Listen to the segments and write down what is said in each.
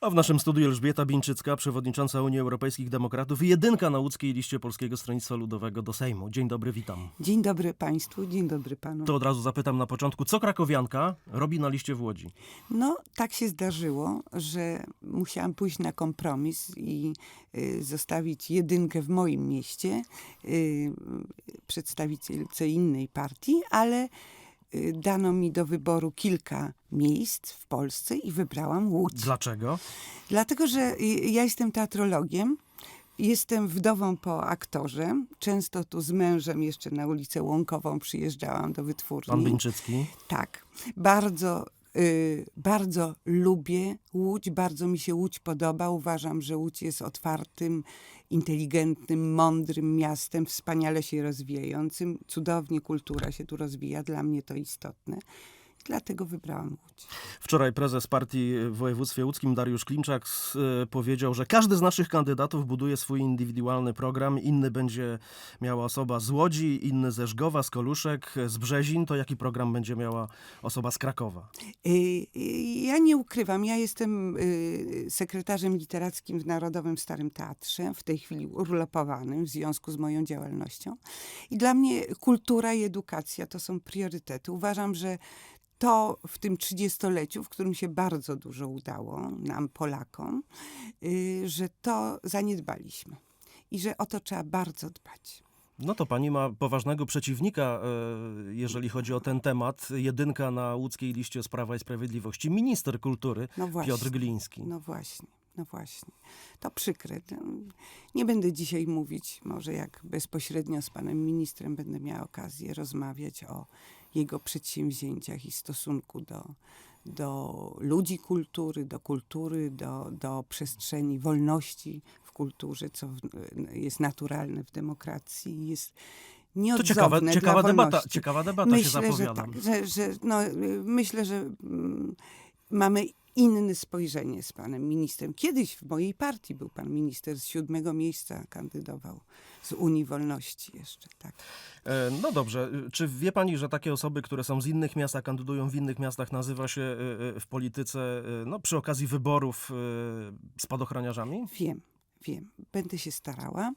A w naszym studiu Elżbieta Bińczycka, przewodnicząca Unii Europejskich Demokratów i jedynka na łódzkiej liście Polskiego Stronnictwa Ludowego do Sejmu. Dzień dobry, witam. Dzień dobry Państwu, dzień dobry Panu. To od razu zapytam na początku, co krakowianka robi na liście w Łodzi? No, tak się zdarzyło, że musiałam pójść na kompromis i y, zostawić jedynkę w moim mieście, y, przedstawicielce innej partii, ale dano mi do wyboru kilka miejsc w Polsce i wybrałam Łódź. Dlaczego? Dlatego, że y, ja jestem teatrologiem. Jestem wdową po aktorze. Często tu z mężem jeszcze na ulicę Łąkową przyjeżdżałam do wytwórni. Pan Bińczycki. Tak. Bardzo, y, bardzo lubię Łódź, bardzo mi się Łódź podoba. Uważam, że Łódź jest otwartym, inteligentnym, mądrym miastem, wspaniale się rozwijającym. Cudownie kultura się tu rozwija, dla mnie to istotne. Dlatego wybrałam Łódź. Wczoraj prezes partii w województwie łódzkim Dariusz Klimczak e, powiedział, że każdy z naszych kandydatów buduje swój indywidualny program. Inny będzie miała osoba z Łodzi, inny ze Żgowa, z Koluszek, z Brzezin. To jaki program będzie miała osoba z Krakowa? Y, y, Ja nie ukrywam, ja jestem y, sekretarzem literackim w Narodowym Starym Teatrze, w tej chwili urlopowanym w związku z moją działalnością. I dla mnie kultura i edukacja to są priorytety. Uważam, że to w tym trzydziestoleciu, w którym się bardzo dużo udało nam, Polakom, y, że to zaniedbaliśmy i że o to trzeba bardzo dbać. No to pani ma poważnego przeciwnika, e, jeżeli chodzi o ten temat. Jedynka na łódzkiej liście z Prawa i Sprawiedliwości. Minister kultury No właśnie. Piotr Gliński. No właśnie, no właśnie. To przykre. Nie będę dzisiaj mówić, może jak bezpośrednio z panem ministrem będę miała okazję rozmawiać o jego przedsięwzięciach i stosunku do, do ludzi kultury, do kultury, do, do przestrzeni wolności w kulturze, co w, jest naturalne w demokracji jest To ciekawa, ciekawa debata, ciekawa debata się Myślę, że zapowiada. tak, że, że no, myślę, że mm, mamy inne spojrzenie z panem ministrem. Kiedyś w mojej partii był pan minister z siódmego miejsca, kandydował z Unii Wolności jeszcze, tak. E, No dobrze, czy wie pani, że takie osoby, które są z innych miast, a kandydują w innych miastach, nazywa się e, e, w polityce no, przy okazji wyborów spadochroniarzami? Wiem, wiem. Będę się starała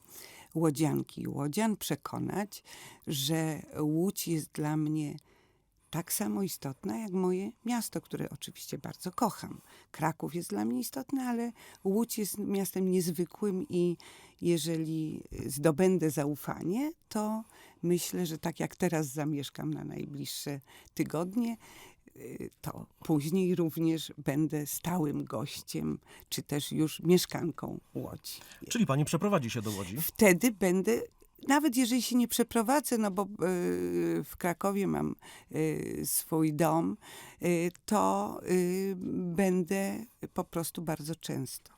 łodzianki i łodzian przekonać, że Łódź jest dla mnie tak samo istotna jak moje miasto, które oczywiście bardzo kocham. Kraków jest dla mnie istotny, ale Łódź jest miastem niezwykłym i jeżeli zdobędę zaufanie, to myślę, że tak jak teraz zamieszkam na najbliższe tygodnie, to później również będę stałym gościem, czy też już mieszkanką Łodzi. Czyli pani przeprowadzi się do Łodzi? Wtedy będę, nawet jeżeli się nie przeprowadzę, no bo y, w Krakowie mam y, swój dom, y, to będę po prostu bardzo często.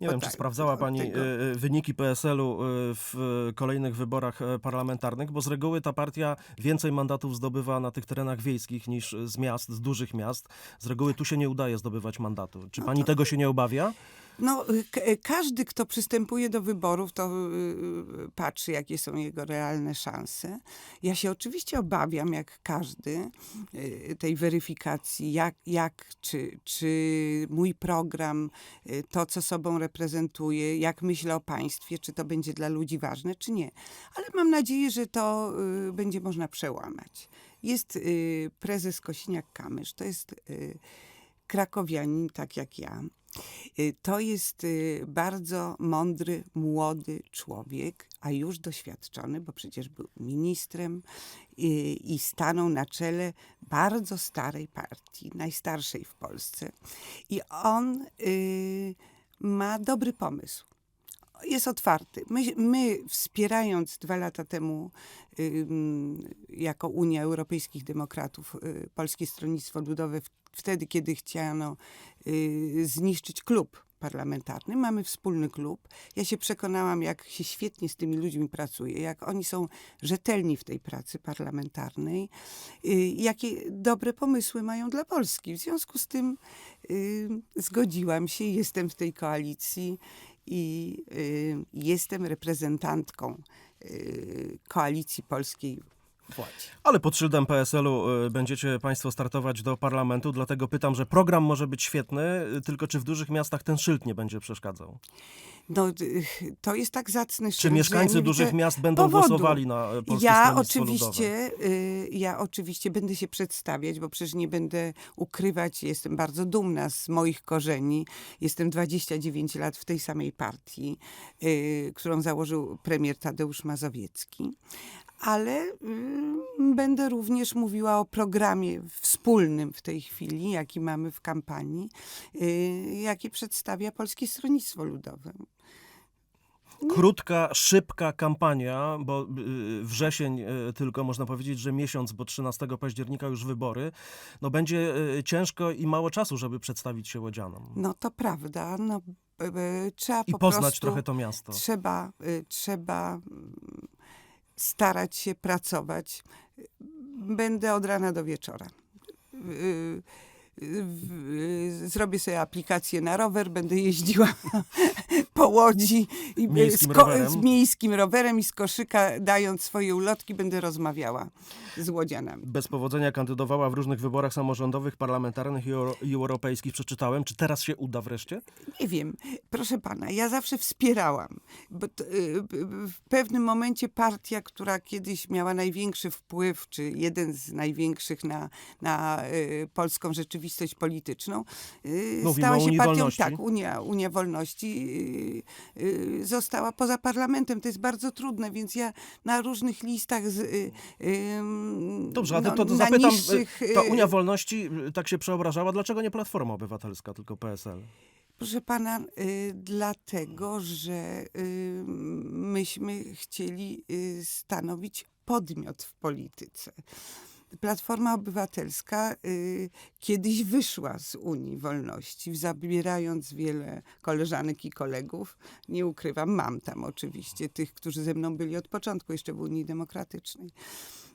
Nie Bo wiem, czy tak, sprawdzała pani tego- e, e, wyniki PSL-u e, w e, kolejnych wyborach e, parlamentarnych, bo z reguły ta partia więcej mandatów zdobywa na tych terenach wiejskich niż z miast, z dużych miast. Z reguły tu się nie udaje zdobywać mandatu. Czy pani tego się nie obawia? No, każdy, kto przystępuje do wyborów, to y, y, patrzy, jakie są jego realne szanse. Ja się oczywiście obawiam, jak każdy, y, tej weryfikacji, jak, jak czy, czy mój program, to, co sobą reprezentuje, jak myślę o państwie, czy to będzie dla ludzi ważne, czy nie. Ale mam nadzieję, że to będzie można przełamać. Jest prezes Kosiniak-Kamysz, to jest krakowianin, tak jak ja. Y, To jest y, bardzo mądry, młody człowiek, a już doświadczony, bo przecież był ministrem y, i stanął na czele bardzo starej partii, najstarszej w Polsce. I on ma dobry pomysł. Jest otwarty. My, my wspierając dwa lata temu jako Unia Europejskich Demokratów y, Polskie Stronnictwo Ludowe, wtedy kiedy chciano y, zniszczyć klub parlamentarny. Mamy wspólny klub. Ja się przekonałam, jak się świetnie z tymi ludźmi pracuje, jak oni są rzetelni w tej pracy parlamentarnej, y, jakie dobre pomysły mają dla Polski. W związku z tym zgodziłam się, jestem w tej koalicji i y, jestem reprezentantką y, koalicji polskiej Łodzi. Ale pod szyldem PSL-u y, będziecie Państwo startować do parlamentu, dlatego pytam, że program może być świetny, y, tylko czy w dużych miastach ten szyld nie będzie przeszkadzał? No, y, to jest tak zacny Czy szyld, że ja mieszkańcy dużych miast będą powodu. głosowali na Polskie Ja oczywiście, y, ja oczywiście będę się przedstawiać, bo przecież nie będę ukrywać, jestem bardzo dumna z moich korzeni. Jestem 29 lat w tej samej partii, y, którą założył premier Tadeusz Mazowiecki. Ale y, będę również mówiła o programie wspólnym w tej chwili, jaki mamy w kampanii, y, jaki przedstawia Polskie Stronnictwo Ludowe. Krótka, szybka kampania, bo y, wrzesień y, tylko można powiedzieć, że miesiąc, bo 13 października już wybory. No będzie ciężko i mało czasu, żeby przedstawić się łodzianom. No to prawda. No, trzeba I po poznać prostu, trochę to miasto. Trzeba, trzeba mm, starać się pracować. Będę od rana do wieczora. Y, Zrobię sobie aplikację na rower, będę jeździła po łodzi i Miejskim z, rowerem. z miejskim rowerem i z koszyka, dając swoje ulotki, będę rozmawiała z łodzianami. Bez powodzenia kandydowała w różnych wyborach samorządowych, parlamentarnych i, euro, i europejskich. Przeczytałem. Czy teraz się uda wreszcie? Nie wiem, proszę pana, ja zawsze wspierałam, bo to, y, w pewnym momencie partia, która kiedyś miała największy wpływ, czy jeden z największych na, na y, polską rzeczywistość polityczną, y, Mówimy stała się partią, tak, Unia, Unia Wolności y, y, została poza parlamentem. To jest bardzo trudne, więc ja na różnych listach z, Dobrze, no, to, to zapytam, niższych, ta Unia Wolności tak się przeobrażała, dlaczego nie Platforma Obywatelska, tylko PSL? Proszę pana, y, dlatego, że y, myśmy chcieli y, stanowić podmiot w polityce. Platforma Obywatelska y, kiedyś wyszła z Unii Wolności, zabierając wiele koleżanek i kolegów. Nie ukrywam, mam tam oczywiście tych, którzy ze mną byli od początku jeszcze w Unii Demokratycznej.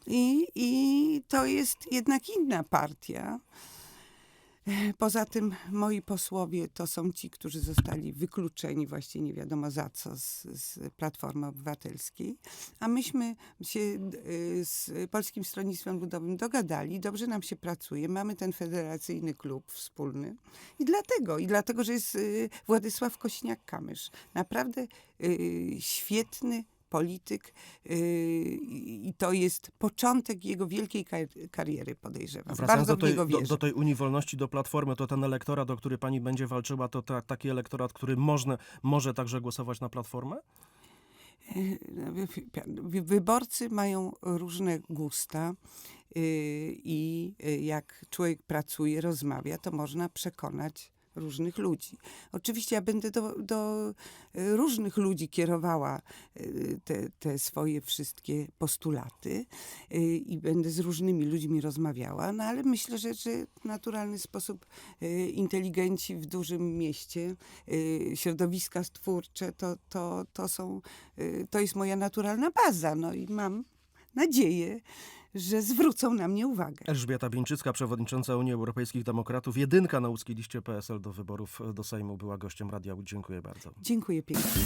I, i to jest jednak inna partia. Poza tym moi posłowie to są ci, którzy zostali wykluczeni właściwie nie wiadomo za co z, z Platformy Obywatelskiej, a myśmy się y, z Polskim Stronnictwem Ludowym dogadali, dobrze nam się pracuje, mamy ten federacyjny klub wspólny. I dlatego, i dlatego, że jest y, Władysław Kośniak-Kamysz. Naprawdę y, świetny polityk yy, i to jest początek jego wielkiej kar- kariery, podejrzewam. Wracając Bardzo do tej, do, do tej Unii Wolności, do Platformy, to ten elektorat, o który pani będzie walczyła, to ta, taki elektorat, który można, może także głosować na Platformę? Wy- Wyborcy mają różne gusta yy, i jak człowiek pracuje, rozmawia, to można przekonać różnych ludzi. Oczywiście ja będę do, do y, różnych ludzi kierowała y, te, te swoje wszystkie postulaty y, i będę z różnymi ludźmi rozmawiała, no ale myślę, że, że w naturalny sposób inteligenci w dużym mieście, środowiska stwórcze, to, to, to są, to jest moja naturalna baza, no i mam nadzieję, że zwrócą na mnie uwagę. Elżbieta Bieńczycka, przewodnicząca Unii Europejskich Demokratów, jedynka na łódzkiej liście PSL do wyborów do Sejmu, była gościem Radia. Dziękuję bardzo. Dziękuję pięknie.